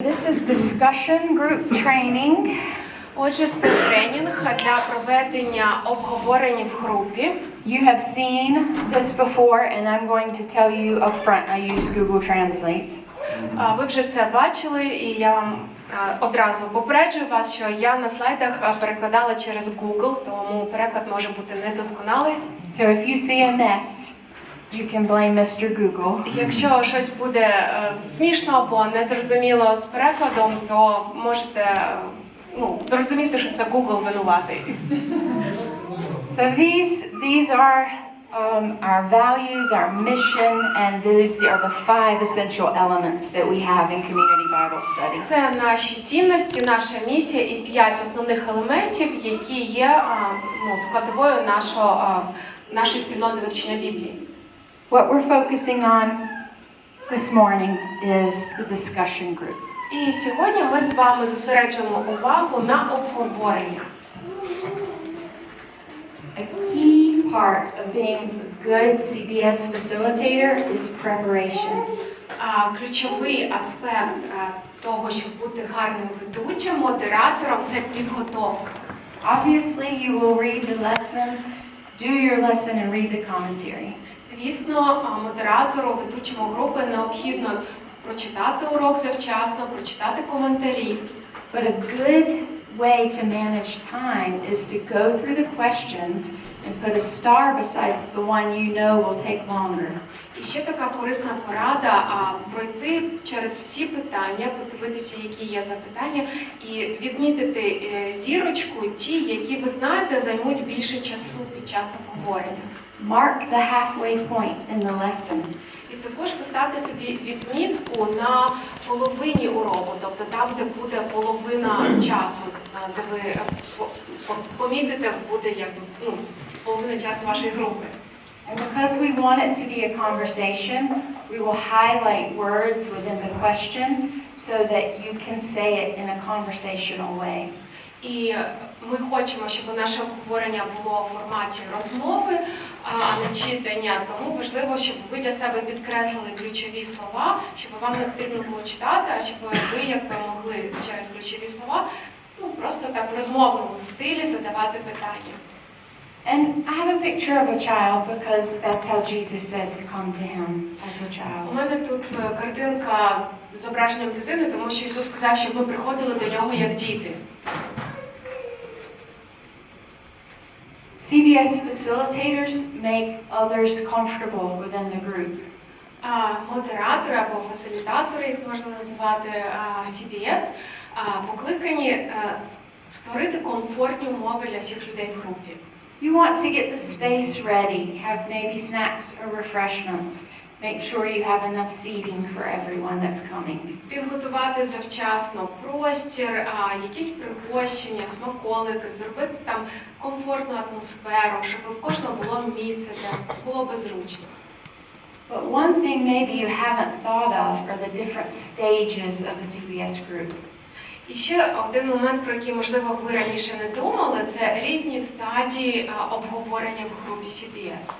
This is discussion group training. Отже, це тренінг для проведення обговорень в групі. You have seen this before, and I'm going to tell you up front I used Google Translate. А, Ви вже це бачили, і я вам а, одразу попереджую вас, що я на слайдах а, перекладала через Google, тому переклад може бути недосконалий. So if you see a mess, you can blame Mr. Google. Якщо щось буде е, смішно або незрозуміло з перекладом, то можете е, ну, зрозуміти, що це Google винуватий. So these these are um, our values, our mission, and these are the five essential elements that we have in Community Bible Study. Це наші цінності, наша місія і п'ять основних елементів, які є а, ну, складовою нашого, нашої спільноти вивчення Біблії. What we're focusing on this morning is the discussion group. І сьогодні ми з вами зосереджуємо увагу на обговорення. A key part of being a good CBS facilitator is preparation. А, ключовий аспект а, того, щоб бути гарним ведучим, модератором, це підготовка. Obviously, you will read the lesson, do your lesson, and read the commentary. Звісно, модератору, ведучому групи необхідно прочитати урок завчасно, прочитати коментарі. But a good way to manage time is to go through the questions and put a star beside the one you know will take longer. І ще така корисна порада а, пройти через всі питання, подивитися, які є запитання, і відмітити е, зірочку, ті, які ви знаєте, займуть більше часу під час обговорення. Mark the halfway point in the lesson. І також поставте собі відмітку на половині уроку, тобто там, де буде половина часу, де ви е, по- по- помітите, буде якби ну, половина часу вашої групи. And because we want it to be a conversation, we will highlight words within the question so that you can say it in a conversational way. І ми хочемо, щоб наше обговорення було в форматі розмови, а не читання. Тому важливо, щоб ви для себе підкреслили ключові слова, щоб вам не потрібно було читати, а щоб ви якби могли через ключові слова ну просто так в розмовному стилі задавати питання. And I have a picture of a child because that's how Jesus said to come to him as a У мене тут е, картинка з зображенням дитини, тому що Ісус сказав, щоб ми приходили до нього як діти. CBS facilitators make others comfortable within the group. А, Модератори або фасилітатори, їх можна називати а, CBS, а, покликані е, с- створити комфортні умови для всіх людей в групі. You want to get the space ready, have maybe snacks or refreshments. Make sure you have enough seating for everyone that's coming. Підготувати завчасно простір, а, якісь пригощення, смаколики, зробити там комфортну атмосферу, щоб в кожного було місце, де було би зручно. But one thing maybe you haven't thought of are the different stages of a CBS group. І ще один момент, про який можливо ви раніше не думали, це різні стадії обговорення в групі CBS.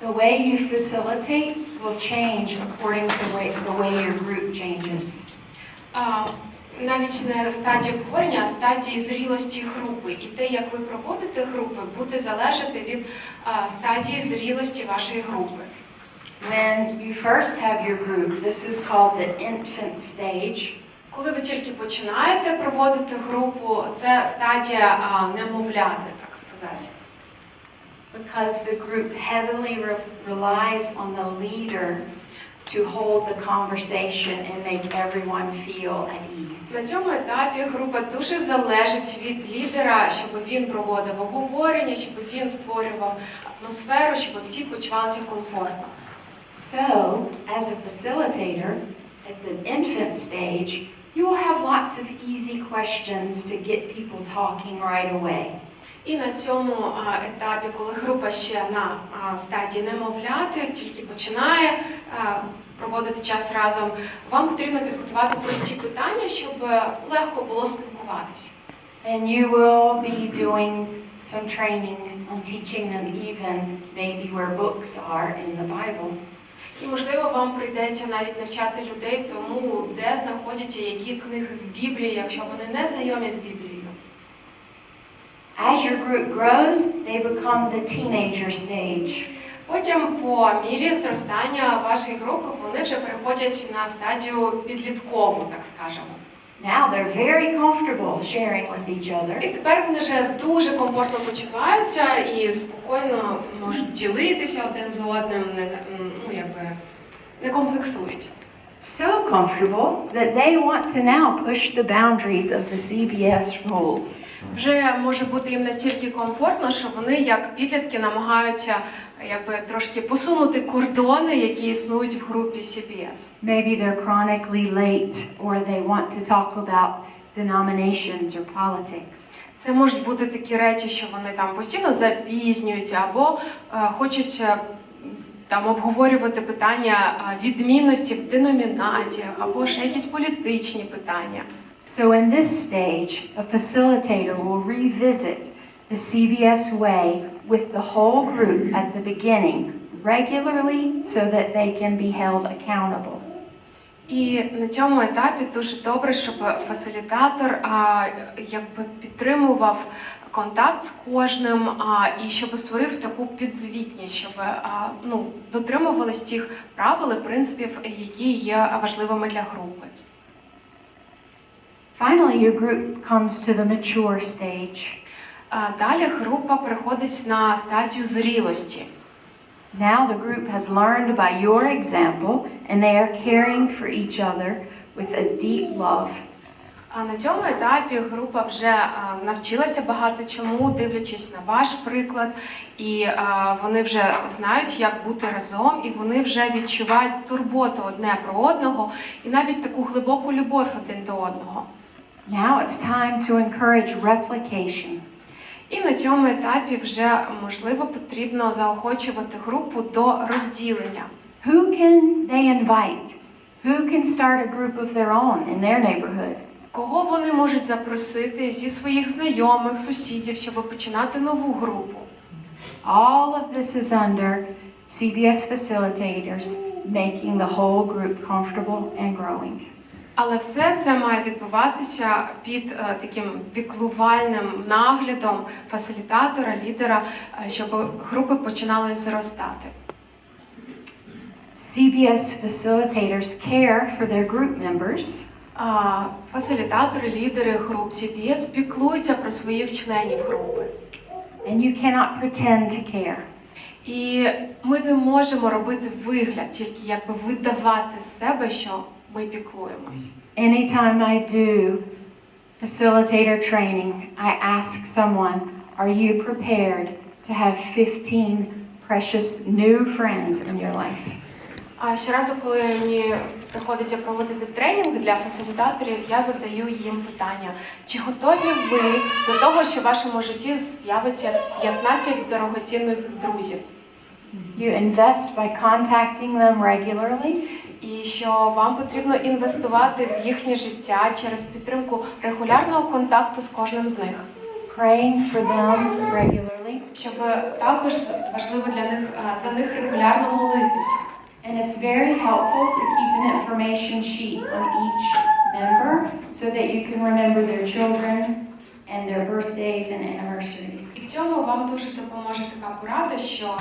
The way you facilitate will change according to the way, the way your group changes. А, навіть не стадії обговорення, а стадії зрілості групи. І те, як ви проводите групи, буде залежати від а, стадії зрілості вашої групи. When you first have your group, this is called the infant stage. Коли ви тільки починаєте проводити групу, це стадія а, немовляти, так сказати. Because the group heavily re- relies on the leader to hold the conversation and make everyone feel at ease. На цьому етапі група дуже залежить від лідера, щоб він проводив обговорення, щоб він створював атмосферу, щоб всі почувалися комфортно. So, as a facilitator, at the infant stage, you will have lots of easy questions to get people talking right away. І на цьому етапі, коли група ще на стадії немовляти, тільки починає проводити час разом, вам потрібно підготувати прості питання, щоб е, легко було спілкуватися. And you will be doing some training on teaching them even maybe where books are in the Bible. І можливо вам прийдеться навіть навчати людей тому, де знаходяться які книги в Біблії, якщо вони не знайомі з Біблією. As your group grows, they become the teenager stage. Потім, по мірі зростання вашої групи, вони вже переходять на стадію підліткову, так скажемо. Now they're very comfortable sharing with each other. І тепер вони вже дуже комфортно почуваються і спокійно можуть ділитися один з одним, не, ну, якби, не комплексують. So comfortable that they want to now push the boundaries of the CBS rules. Вже може бути їм настільки комфортно, що вони, як підлітки, намагаються якби трошки посунути кордони, які існують в групі CBS. Maybe they're chronically late or they want to talk about denominations or politics. Це можуть бути такі речі, що вони там постійно запізнюються або е, хочуть е, там обговорювати питання відмінності в деномінаціях, або ще якісь політичні питання. So, in this stage, a facilitator will revisit the CBS way with the whole group at the beginning regularly so that they can be held accountable. І на цьому етапі дуже добре, щоб фасилітатор а, якби підтримував контакт з кожним а, і щоб створив таку підзвітність, щоб а, ну, дотримувались тих правил і принципів, які є важливими для групи. Finally, your group comes to the mature stage. А, Далі група переходить на стадію зрілості. Now the group has learned by your example and they are caring for each other with a deep love. А на цьому етапі група вже навчилася багато чому, дивлячись на ваш приклад, і вони вже знають, як бути разом, і вони вже відчувають турботу одне про одного, і навіть таку глибоку любов один до одного. Now it's time to encourage replication. І на цьому етапі вже можливо потрібно заохочувати групу до розділення. Who can they invite? Who can start a group of their own in their neighborhood? Кого вони можуть запросити зі своїх знайомих, сусідів, щоб починати нову групу? All of this is under CBS facilitators making the whole group comfortable and growing. Але все це має відбуватися під е, таким піклувальним наглядом фасилітатора, лідера, е, щоб групи починали зростати. CBS facilitators care for their group members фасилітатори, лідери груп CPS піклуються про своїх членів групи. and you cannot pretend to care. І ми не можемо робити вигляд, тільки якби видавати з себе, що ми піклуємось. Anytime I do facilitator training, I ask someone, Are you prepared to have 15 precious new friends in your life? А щоразу, коли мені приходиться проводити тренінг для фасилітаторів, я задаю їм питання: чи готові ви до того, що в вашому житті з'явиться 15 дорогоцінних друзів? You invest by contacting them regularly І що вам потрібно інвестувати в їхнє життя через підтримку регулярного контакту з кожним з них, praying for them regularly, щоб також важливо для них за них регулярно молитись. And it's very helpful to keep an information sheet on each member so that you can remember their children and their birthdays and anniversaries. В цьому вам дуже допоможе така порада, що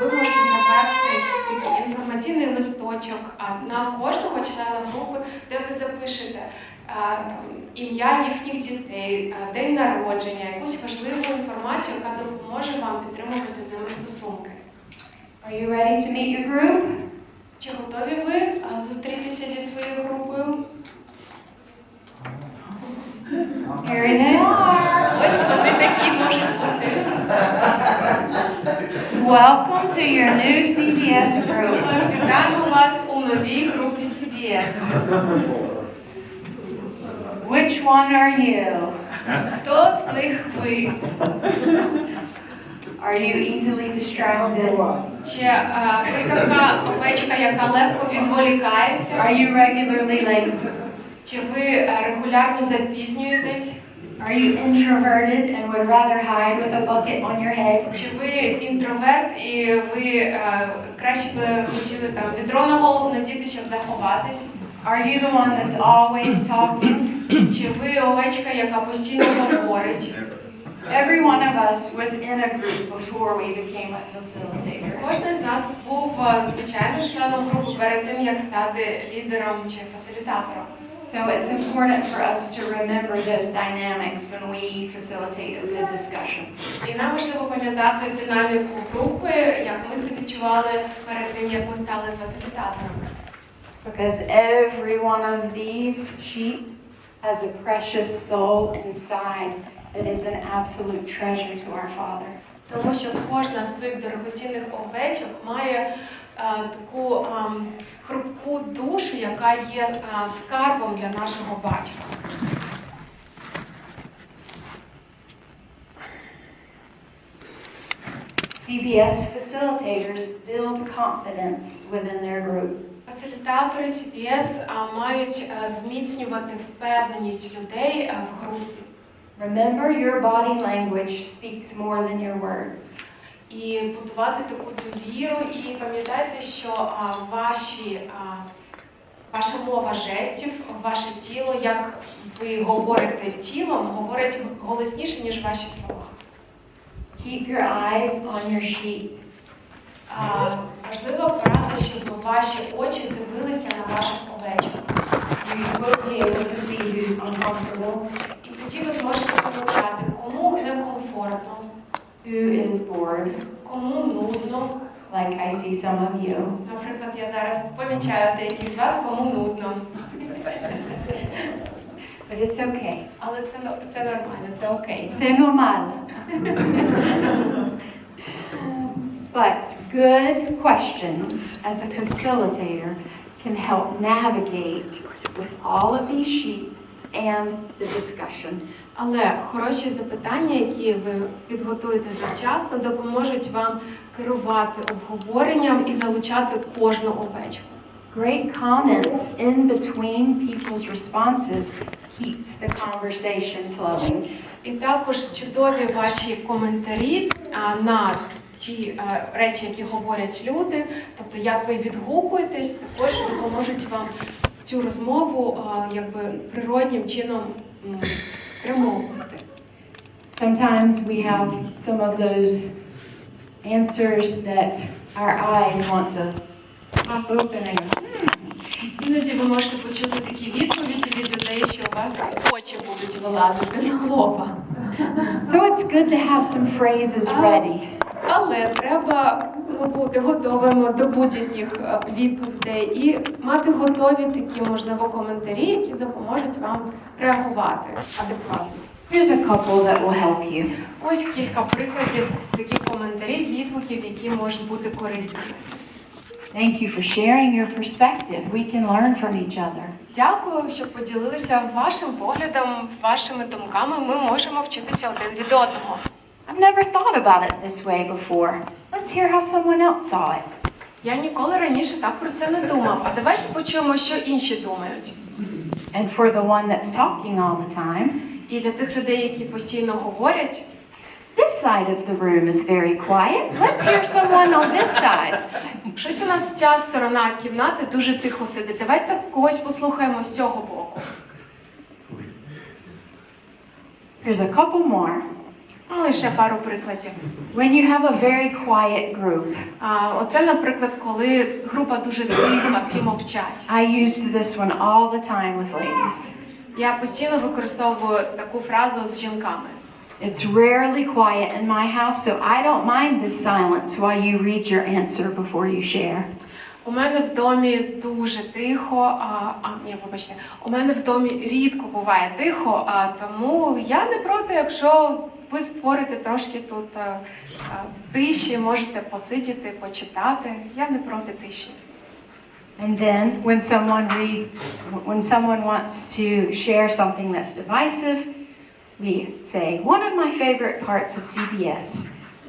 ви можете завести такий інформаційний листочок на кожного члена групи, де ви запишете ім'я їхніх дітей, день народження, якусь важливу інформацію, яка допоможе вам підтримувати з ними стосунки. Are you ready to meet your group? Чи готові ви зустрітися зі своєю групою? Here they are. Ось вони такі можуть бути. Welcome to your new CBS group. Вітаємо вас у новій групі CBS. Which one are you? Хто з них ви? Are you easily distracted? Чи а, ви така овечка, яка легко відволікається? Are you regularly late? Чи ви а, регулярно запізнюєтесь? Are you introverted and would rather hide with a bucket on your head? Чи ви інтроверт і ви е, краще би хотіли там відро на голову надіти, щоб заховатись? Are you the one that's always talking? Чи ви овечка, яка постійно говорить? Every one of us was in a group before we became a facilitator. Кожен з нас був е, звичайним членом групи перед тим, як стати лідером чи фасилітатором. So it's important for us to remember those dynamics when we facilitate a good discussion. І нам важливо пам'ятати динаміку групи, як ми це відчували перед тим, як ми стали фасилітаторами. Because every one of these sheep has a precious soul inside that is an absolute treasure to our Father. Тому що кожна з цих дорогоцінних овечок має е, таку ем, хрупку душу, яка є е, скарбом для нашого батька. CBS facilitators build confidence within their group. Фасилітатори CPS а, мають е, зміцнювати впевненість людей в групі. Remember, your body language speaks more than your words. І будувати таку довіру, і пам'ятайте, що а, ваші, а, ваша мова жестів, ваше тіло, як ви говорите тілом, говорить голосніше, ніж ваші слова. Keep your eyes on your sheep. А, важлива порада, щоб ваші очі дивилися на ваших овечок. You will be able to see who's uncomfortable, тоді ви зможете помічати, кому некомфортно, who is bored, кому нудно. like I see some of you. Наприклад, я зараз помічаю деяких з вас, кому нудно. But it's okay. Але це, но- це нормально, це окей. C'est normal. but good questions as a facilitator can help navigate with all of these sheep and the discussion. Але хороші запитання, які ви підготуєте завчасно, допоможуть вам керувати обговоренням і залучати кожну овечку. Great comments in between people's responses keeps the conversation flowing. І також чудові ваші коментарі а, на ті е, речі, які говорять люди, тобто як ви відгукуєтесь, також допоможуть вам цю розмову якби природнім чином спрямовувати. Sometimes we have some of those answers that our eyes want to pop open and Іноді ви можете почути такі відповіді від людей, що у вас очі будуть вилазити на лоба. So it's good to have some phrases ready. Але треба ну, бути готовими до будь-яких е, відповідей і мати готові такі, можливо, коментарі, які допоможуть вам реагувати адекватно. Here's a couple that will help you. Ось кілька прикладів таких коментарів, відгуків, які можуть бути корисними. Thank you for sharing your perspective. We can learn from each other. Дякую, що поділилися вашим поглядом, вашими думками. Ми можемо вчитися один від одного. I've never thought about it this way before. Let's hear how someone else saw it. Я ніколи раніше так про це не думав. А давайте почуємо, що інші думають. And for the one that's talking all the time, І для тих людей, які постійно говорять, this side of the room is very quiet. Let's hear someone on this side. щось у нас ця сторона кімнати дуже тихо сидить. Давайте когось послухаємо з цього боку. Here's a couple more. Ну, ще пару прикладів. When you have a very quiet group, А, оце, наприклад, коли група дуже тиха, всі мовчать. I used this one all the time with ladies. Я постійно використовую таку фразу з жінками. It's rarely quiet in my house, so I don't mind the silence while you read your answer before you share. У мене в домі дуже тихо. А, а ні, вибачте, у мене в домі рідко буває тихо, а тому я не проти, якщо ви створите трошки тут а, а, тиші, можете посидіти, почитати. Я не проти тиші. And then when someone reads, when someone wants to share something that's divisive, we say, one of my favorite parts of CBS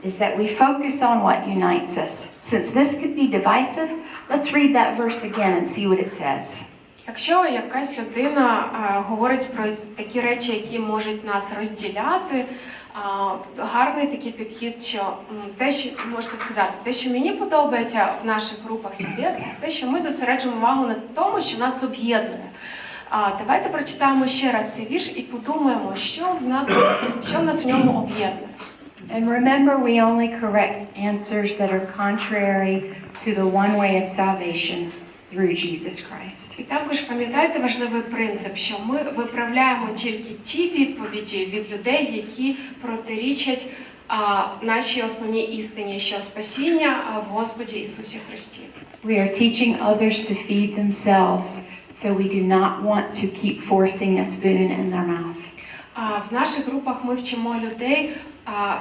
is that we focus on what unites us. Since this could be divisive, let's read that verse again and see what it says. Якщо якась людина е, говорить про такі речі, які можуть нас розділяти, а, гарний такий підхід, що те, що можна сказати, те, що мені подобається в наших групах CBS, те, що ми зосереджуємо увагу на тому, що нас об'єднує. Давайте прочитаємо ще раз цей вірш і подумаємо, що в нас, що в нас в ньому об'єднує. And remember, we only correct answers that are contrary to the one way of salvation through Jesus Christ. І також пам'ятайте важливий принцип, що ми виправляємо тільки ті відповіді від людей, які протирічать а, нашій основній істині, що спасіння в Господі Ісусі Христі. We are teaching others to feed themselves, so we do not want to keep forcing a spoon in their mouth. А в наших групах ми вчимо людей а,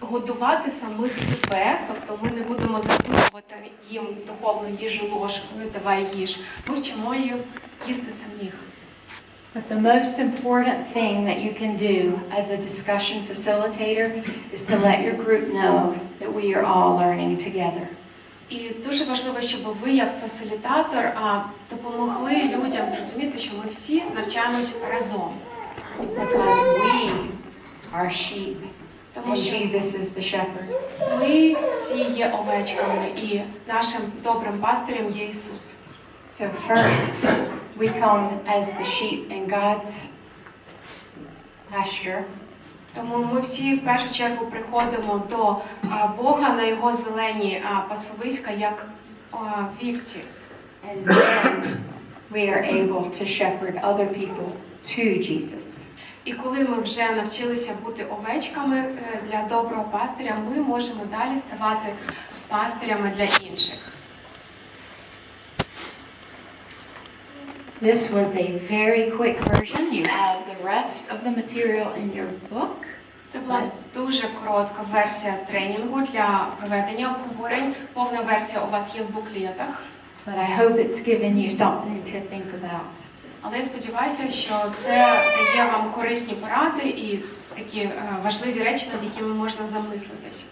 годувати самих себе, тобто ми не будемо закидувати їм духовну їжу ложкою, давай їж. Ми вчимо їх їсти самих. But the most important thing that you can do as a discussion facilitator is to let your group know that we are all learning together. І дуже важливо, щоб ви, як фасилітатор, допомогли людям зрозуміти, що ми всі навчаємось разом. Because we are sheep Тому and що Jesus is the shepherd. ми всі є овечками, і нашим добрим пастирем є Ісус. So first, we come as the sheep in God's pasture, Тому ми всі в першу чергу приходимо до а, Бога на його зелені а, пасовиська, як а, вівці. and then we are able to shepherd other people to Jesus. І коли ми вже навчилися бути овечками е, для доброго пастиря, ми можемо далі ставати пастирями для інших. This was a very quick version. You have the rest of the material in your book. Це була дуже коротка версія тренінгу для проведення обговорень. Повна версія у вас є в буклетах. But I hope it's given you something to think about. Але я сподіваюся, що це дає вам корисні поради і такі е, важливі речі, над якими можна замислитись.